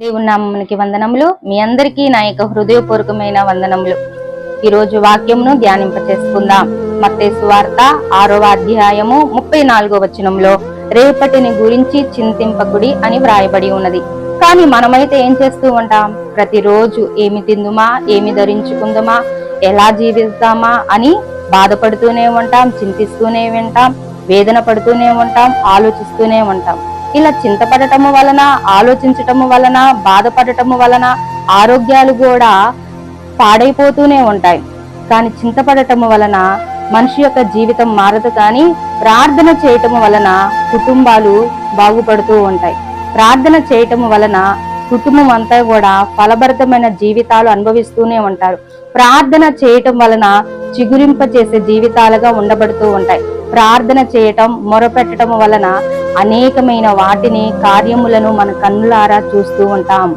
దేవుని నామమునికి వందనములు. మీ అందరికీ నా యొక్క హృదయపూర్వకమైన వందనములు. ఈ రోజు వాక్యమును ధ్యానింప చేసుకుందాం వార్త ఆరవ అధ్యాయము ముప్పై నాలుగో వచనంలో రేపటిని గురించి చింతింపకుడి అని వ్రాయబడి ఉన్నది. కానీ మనమైతే ఏం చేస్తూ ఉంటాం? ప్రతిరోజు ఏమి తిందుమా? ఏమి ధరించుకుందుమా? ఎలా జీవిస్తామా? అని బాధపడుతూనే ఉంటాం చింతిస్తూనే ఉంటాం వేదన పడుతూనే ఉంటాం ఆలోచిస్తూనే ఉంటాం. ఇలా చింతపడటము వలన ఆలోచించటము వలన బాధపడటము వలన ఆరోగ్యాలు కూడా పాడైపోతూనే ఉంటాయి. కానీ చింతపడటము వలన మనిషి యొక్క జీవితం మారదు కానీ ప్రార్థన చేయటం వలన కుటుంబాలు బాగుపడుతూ ఉంటాయి. ప్రార్థన చేయటం వలన కుటుంబం అంతా కూడా ఫలభరితమైన జీవితాలు అనుభవిస్తూనే ఉంటారు. ప్రార్థన చేయటం వలన చిగురింప చేసే జీవితాలుగా ఉండబడుతూ ఉంటాయి. ప్రార్థన చేయటం మొరపెట్టడం వలన అనేకమైన వాటిని కార్యములను మన కన్నులారా చూస్తూ ఉంటాం.